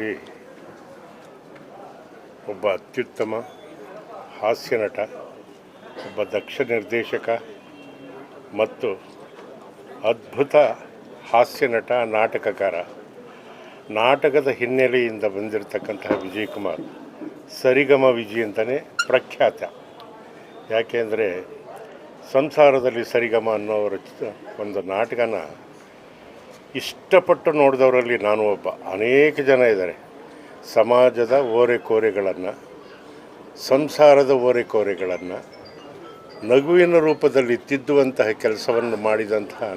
ಚಿತ್ರರಂಗದಲ್ಲಿ ಒಬ್ಬ ಅತ್ಯುತ್ತಮ ಹಾಸ್ಯ ನಟ, ಒಬ್ಬ ದಕ್ಷ ನಿರ್ದೇಶಕ ಮತ್ತು ಅದ್ಭುತ ಹಾಸ್ಯ ನಟ, ನಾಟಕಕಾರ. ನಾಟಕದ ಹಿನ್ನೆಲೆಯಿಂದ ಬಂದಿರತಕ್ಕಂತಹ ವಿಜಯ್ ಕುಮಾರ್ ಸರಿಗಮ ವಿಜಿ ಅಂತಲೇ ಪ್ರಖ್ಯಾತ. ಯಾಕೆಂದರೆ ಸಂಸಾರದಲ್ಲಿ ಸರಿಗಮ ಅನ್ನೋ ಒಂದು ನಾಟಕನ ಇಷ್ಟಪಟ್ಟು ನೋಡಿದವರಲ್ಲಿ ನಾನು ಒಬ್ಬ. ಅನೇಕ ಜನ ಇದ್ದಾರೆ. ಸಮಾಜದ ಓರೆಕೋರೆಗಳನ್ನು ಸಂಸಾರದ ಓರೆಕೋರೆಗಳನ್ನು ನಗುವಿನ ರೂಪದಲ್ಲಿ ತಿದ್ದುವಂತಹ ಕೆಲಸವನ್ನು ಮಾಡಿದಂತಹ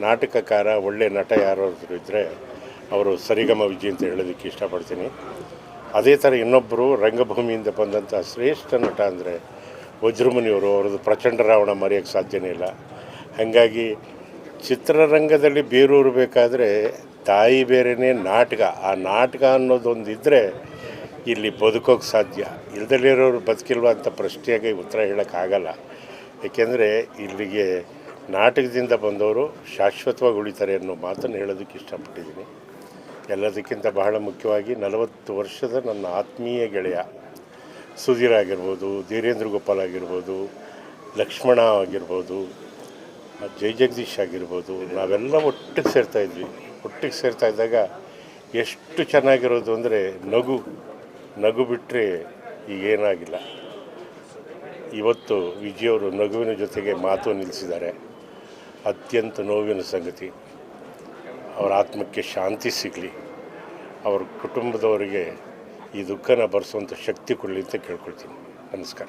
ನಾಟಕಕಾರ ಒಳ್ಳೆಯ ನಟ ಯಾರಾದರೂ ಇದ್ದರೆ ಅವರು ಸರಿಗಮ ವಿಜಯ್ ಅಂತ ಹೇಳೋದಕ್ಕೆ ಇಷ್ಟಪಡ್ತೀನಿ. ಅದೇ ಥರ ಇನ್ನೊಬ್ಬರು ರಂಗಭೂಮಿಯಿಂದ ಬಂದಂಥ ಶ್ರೇಷ್ಠ ನಟ ಅಂದರೆ ವಜ್ರಮುನಿಯವರು, ಅವ್ರದ್ದು ಪ್ರಚಂಡ ರಾವಣ ಮರೆಯೋಕ್ಕೆ ಸಾಧ್ಯನೇ ಇಲ್ಲ. ಹಾಗಾಗಿ ಚಿತ್ರರಂಗದಲ್ಲಿ ಬೇರೂರಬೇಕಾದ್ರೆ ತಾಯಿ ಬೇರೆಯೇ ನಾಟಕ. ಆ ನಾಟಕ ಅನ್ನೋದೊಂದು ಇದ್ದರೆ ಇಲ್ಲಿ ಬದುಕೋಕ್ಕೆ ಸಾಧ್ಯ. ಇಲ್ದಲ್ಲಿರೋರು ಬದುಕಿಲ್ವ ಅಂತ ಪ್ರಶ್ನೆಗೆ ಉತ್ತರ ಹೇಳೋಕ್ಕಾಗಲ್ಲ. ಏಕೆಂದರೆ ಇಲ್ಲಿಗೆ ನಾಟಕದಿಂದ ಬಂದವರು ಶಾಶ್ವತವಾಗಿ ಉಳಿತಾರೆ ಅನ್ನೋ ಮಾತನ್ನು ಹೇಳೋದಕ್ಕೆ ಇಷ್ಟಪಟ್ಟಿದ್ದೀನಿ. ಎಲ್ಲದಕ್ಕಿಂತ ಬಹಳ ಮುಖ್ಯವಾಗಿ ನಲವತ್ತು ವರ್ಷದ ನನ್ನ ಆತ್ಮೀಯ ಗೆಳೆಯ ಸುಧೀರ್ ಆಗಿರ್ಬೋದು, ಧೀರೇಂದ್ರ ಗೋಪಾಲ್ ಆಗಿರ್ಬೋದು, ಲಕ್ಷ್ಮಣ ಆಗಿರ್ಬೋದು ಜೈ ಜಗದೀಶ್ ಆಗಿರ್ಬೋದು, ನಾವೆಲ್ಲ ಒಟ್ಟಿಗೆ ಸೇರ್ತಾ ಇದ್ವಿ. ಒಟ್ಟಿಗೆ ಸೇರ್ತಾ ಇದ್ದಾಗ ಎಷ್ಟು ಚೆನ್ನಾಗಿರೋದು ಅಂದರೆ ನಗು. ನಗು ಬಿಟ್ಟರೆ ಈಗೇನಾಗಿಲ್ಲ ಇವತ್ತು ವಿಜಯವರು ನಗುವಿನ ಜೊತೆಗೆ ಮಾತು ನಿಲ್ಲಿಸಿದ್ದಾರೆ ಅತ್ಯಂತ ನೋವಿನ ಸಂಗತಿ. ಅವರ ಆತ್ಮಕ್ಕೆ ಶಾಂತಿ ಸಿಗಲಿ. ಅವ್ರ ಕುಟುಂಬದವರಿಗೆ ಈ ದುಃಖನ ಬರೆಸುವಂಥ ಶಕ್ತಿ ಕೊಡಲಿ ಅಂತ ಕೇಳ್ಕೊಳ್ತೀನಿ. ನಮಸ್ಕಾರ.